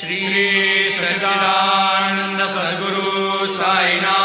श्री सच्चिदानन्द सद्गुरु साईनाथ।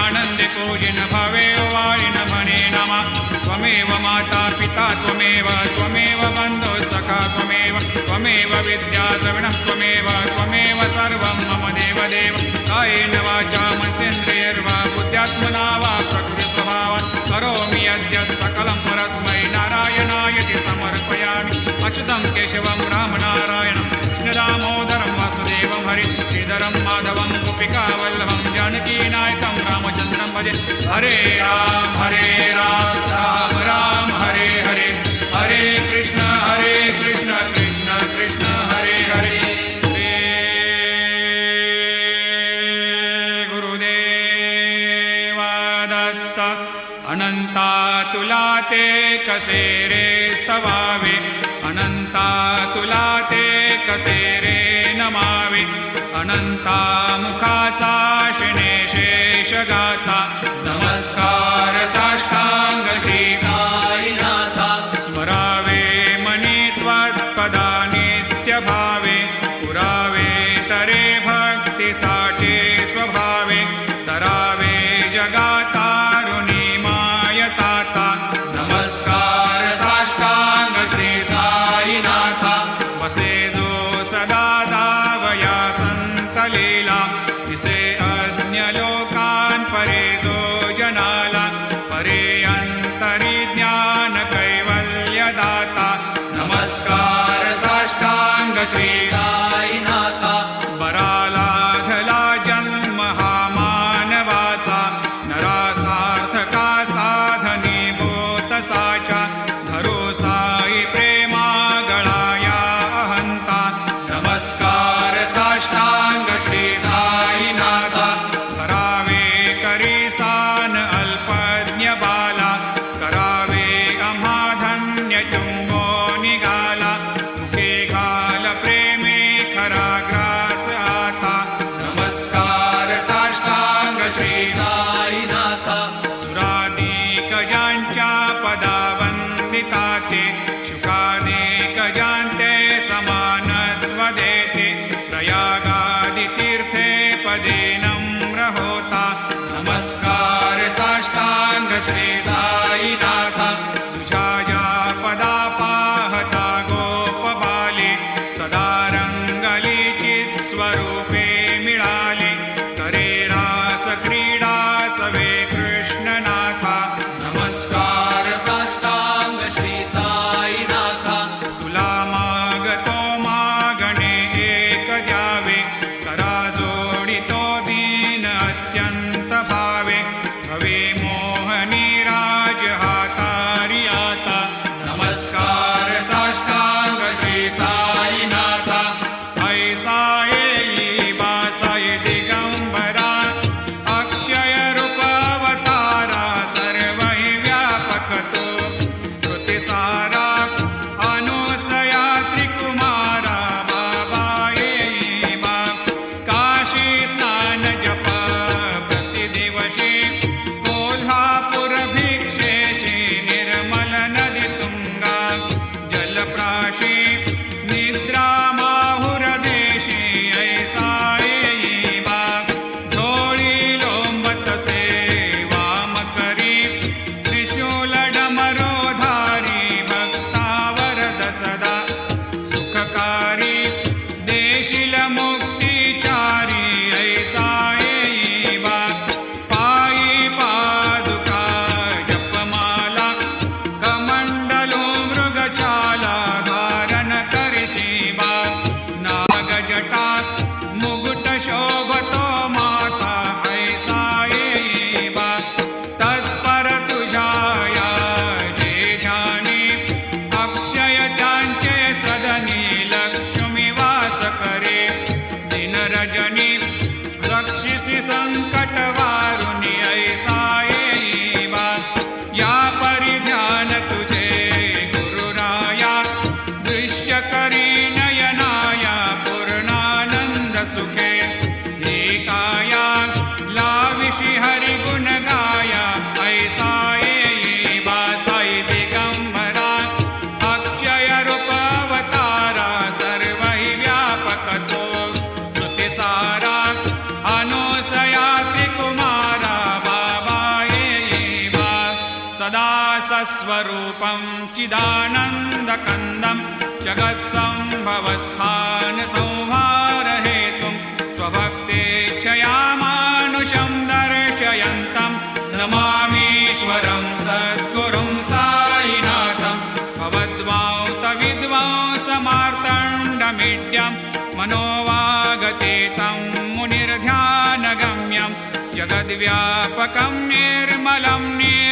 आनन्दितोजिन भवेव वारिण मने नमः। त्वमेव माता पिता त्वमेव त्वमेव बन्धो सखा त्वमेव त्वमेव विद्या द्रविणः त्वमेव त्वमेव सर्वं मम देवदेव। कायेन वाचा मनसेन्द्रियर्वा बुद्ध्यात्मना वा प्रकृतिस्वभावात् करोमि यद्यत् सकलं परस्मै नारायणायति समर्पयामि। अच्युतं केशवं रामनारायणं कृष्णरामोदरं वासुदेवं हरि। श्रीधरं, माधवं जानकी नायक रामचंद्रम भजे। हरे राम हरे राम राम राम, हरे हरे। हरे कृष्ण हरे कृष्ण कृष्ण कृष्ण, हरे हरे। हरे गुरुदेवादत्त अनंता तुलाते कसेरे स्तवावे अनंता तुलाते कसेरे अनन्तामुखाचा Ashtanga Shri Sai. Paris. सदा सस्वरूपं चिदानन्दकन्दं जगत्सम्भवस्थानसंहारहेतुं संहारहेतुं स्वभक्ते दर्शयन्तं नमामीश्वरं सद्गुरुं सायिनाथं भवद्वां तविद्वांसमार्ताण्डमिड्यं मनोवागते तं मुनिर्ध्यानगम्यं जगद्व्यापकं निर्मलं निर्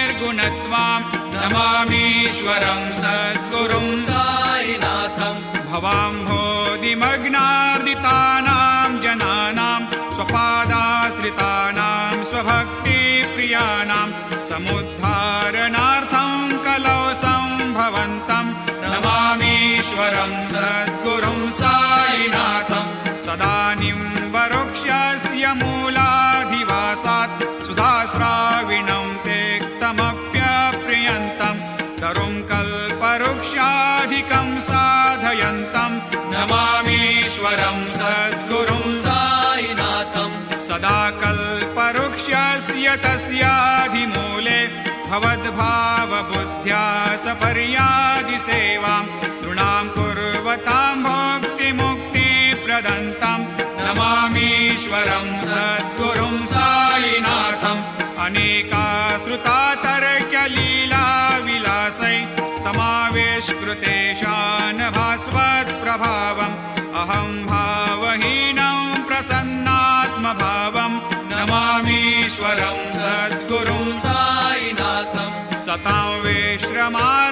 स्वामीश्वरं सद्गुरुं सायिनाथं भवाम्भोदिमग्नार्दितानां जनानां स्वपादाश्रितानां स्वभक्तिप्रियाणां समुद्धारणार्थं कलौ सम्भवन्तं नमामीश्वरं सद्गुरुं सायिनाथं सदानीम् भावबुद्ध्या सपर्यादिसेवां तृणां कुर्वतां भोक्तिमुक्तिप्रदन्तां। नमामीश्वरं सद्गुरुं सायिनाथम् अनेका श्रुता Come on.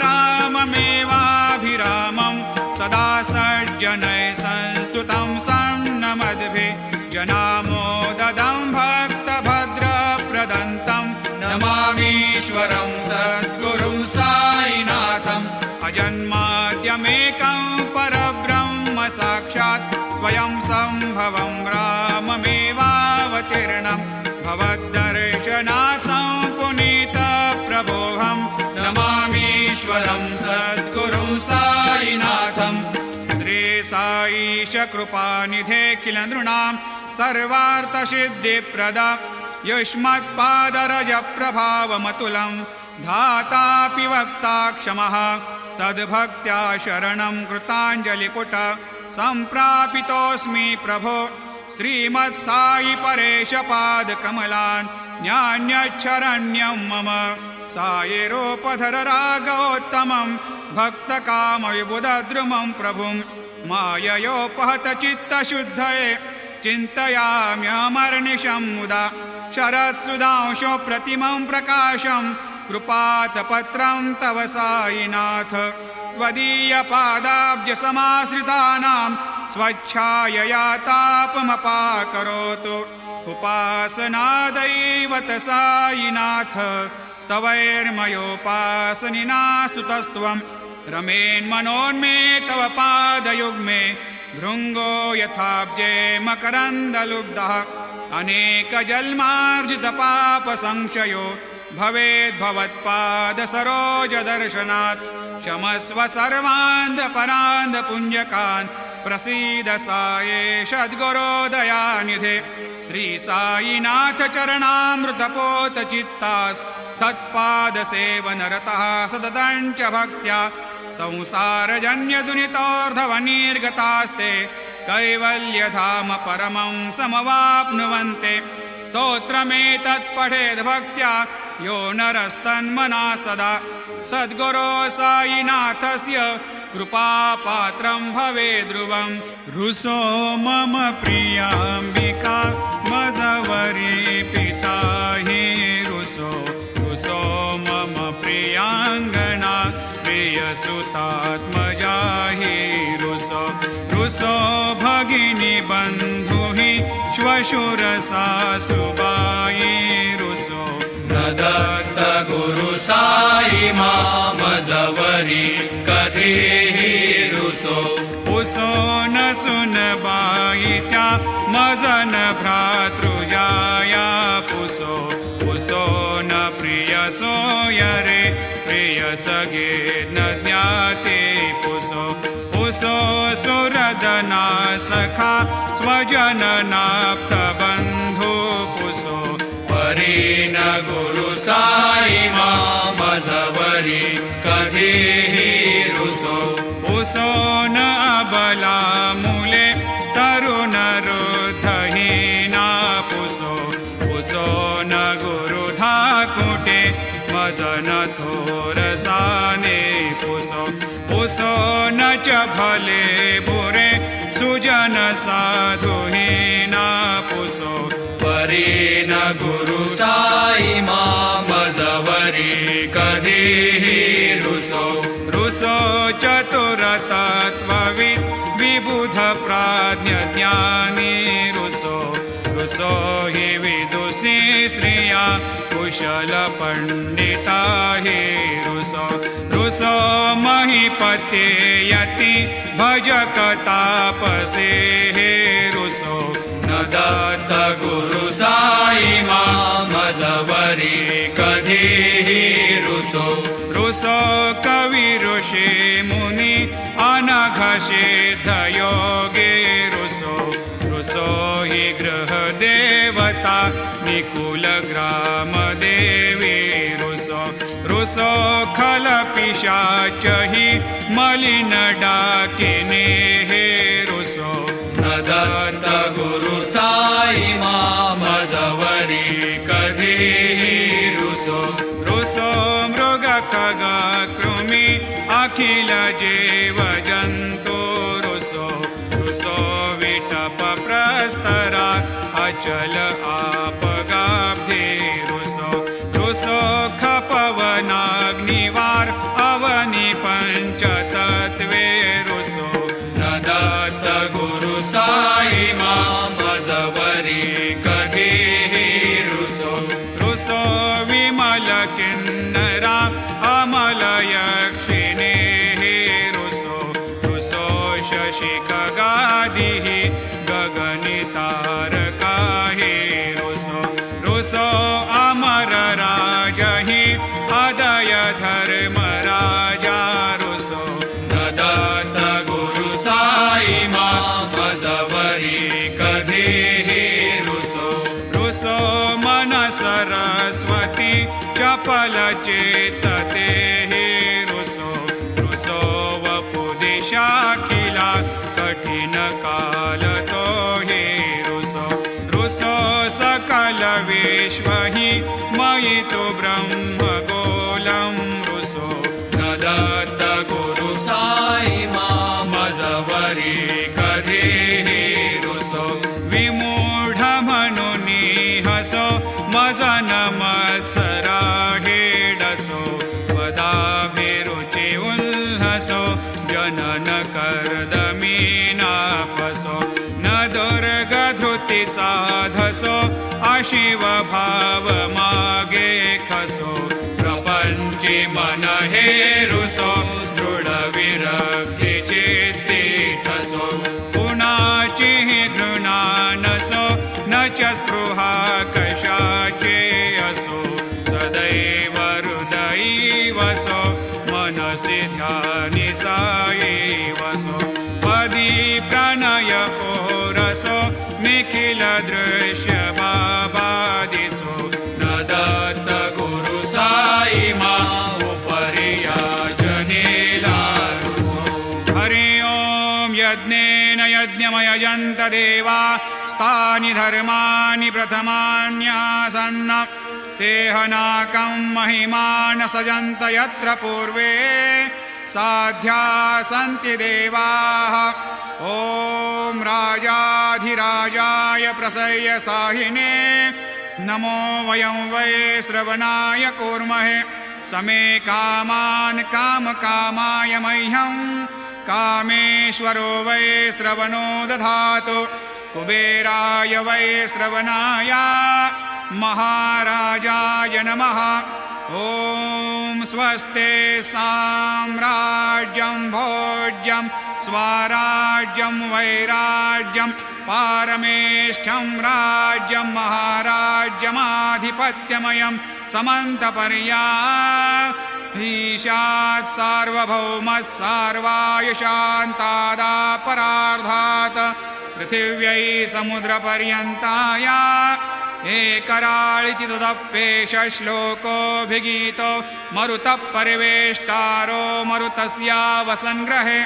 कृपानिधे किल नृणां सर्वार्थसिद्धिप्रदा। युष्मत्पादरजप्रभावमतुलं धातापि वक्ता क्षमः सद्भक्त्या शरणं कृताञ्जलिपुट सम्प्रापितोऽस्मि प्रभो। श्रीमत्सायि परेशपादकमलान् न्यान्यच्छरण्यं मम। सायेरोपधर रागोत्तमं भक्तकामविबुधद्रुमं माययोपहत चित्तशुद्धये चिन्तयाम्यमर्निशं मुदा। शरत्सुधांशो प्रतिमं प्रकाशं कृपातपत्रं तव सायिनाथ त्वदीयपादाब्जसमाश्रितानां स्वच्छायया तापमपाकरोतु। उपासनादैवत सायिनाथ स्तवैर्मयोपासनिनास्तुतस्त्वम् रमेन्मनोन्मे तव पादयुग्मे भृङ्गो यथाब्जे मकरन्दलुब्धः। अनेकजन्मार्जितपापसंशयो भवेद्भवत्पादसरोजदर्शनात् क्षमस्व सर्वान्धपरान्धपुञ्जकान् प्रसीद साये सद्गुरोदयानिधे श्रीसायिनाथ चरणामृतपोतचित्तास् सत्पादसेवनरतः सततञ्च भक्त्या संसारजन्यदुनितोर्धवनिर्गतास्ते कैवल्यधाम परमं समवाप्नुवन्ते। स्तोत्रमेतत्पठेद् भक्त्या यो नरस्तन्मना सदा। सद्गुरो सायिनाथस्य कृपापात्रं भवे ध्रुवं रुसो मम प्रियाम्बिका प्रियसुतात्मजा हि रुसो रुसो भगिनी बन्धु हि श्वशुरसासुबायि रुसो। न दत्त गुरु साई मामजवरी कधीही रुसो। उसो न सुनबाई त्या मजन भ्रातृजाया पुसो पुसो न प्रियसो यरे प्रियसगे न ज्ञाते पुसो पुसो सुरदना सखा स्वजननाप्तबन्धु पुसो। परी न गुरु साई मामजवरी कधीही रुसो पुसो न अबला मजन थोरसाने पुसो पुसो न च भले बुरे सुजन साधुहीना पुसो परी न गुरु साई मामजवरी कधीही रुसो रुसो चतुरतत्त्ववित् विबुध प्राज्ञज्ञानी रुसो रुसो हि विदुषी स्त्रिया कुशलपण्डिता हे रुसो रुसो महिपते यति भजकतापसे हे रुसो। न दत्त गुरु साई मामजवरी कधीही रुसो। रुसो कवि ऋषे मुनि अनघशे धयोगे रुसो। रुसो हि गृहदेवता निकुलग्रामदेवी रुसो रुसो खलपिशाचहि मलिनडाकिने हे रुसो न दत्तगुरु साई मामजवरी कधीहि रुसो रुसो मृगखगा अचल आपगाब्धे दुर्गधृतिचा धसो अशिव भाव मागे खसो प्रपंची मन हे यज्ञेन यज्ञमयजन्त देवा स्थानि धर्माणि प्रथमान्यासन्न। तेहनाकं महिमान सजन्त यत्र पूर्वे साध्या सन्ति देवाः। ॐ राजाधिराजाय प्रसय्य साहिने नमो वयं वै श्रवणाय कूर्महे। समे कामान् कामकामाय मह्यं कामेश्वरो वै श्रवणो दधातु। कुबेराय वै श्रवणाय। महाराजाय नमः ॐ स्वस्ते साम्राज्यं भोज्यं स्वराज्यं वैराज्यं पारमेष्ठ्यं राज्यं महाराज्यमाधिपत्यमयं समन्तपर्या ईशात् सार्वभौमः सार्वाय शान्तादापरार्धात् पृथिव्यै समुद्रपर्यन्ताय एकराळिति तदप्येष श्लोकोऽभिगीतो मरुतः परिवेष्टारो मरुतस्या वसङ्ग्रहे।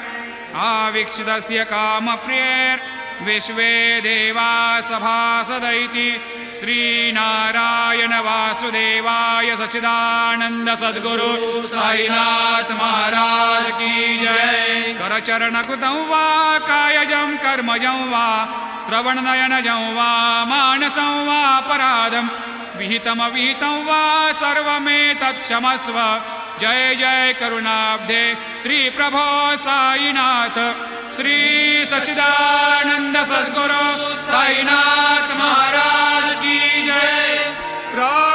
आवीक्षितस्य कामप्रियैर्विश्वे देवा सभासदैति श्रीनारायण वासुदेवाय सच्चिदानन्द सद्गुरु साईनाथ महाराज की जय। करचरणकृतं वा, कायजं कर्मजं वा, श्रवणनयनजं वा, मानसं वा, अपराधं। विहितमविहितं वा, सर्वमेतत्क्षमस्व। जय जय करुणाब्धे श्रीप्रभो साईनाथ। श्री सच्चिदानंद सद्गुरु साईनाथ महाराज Ra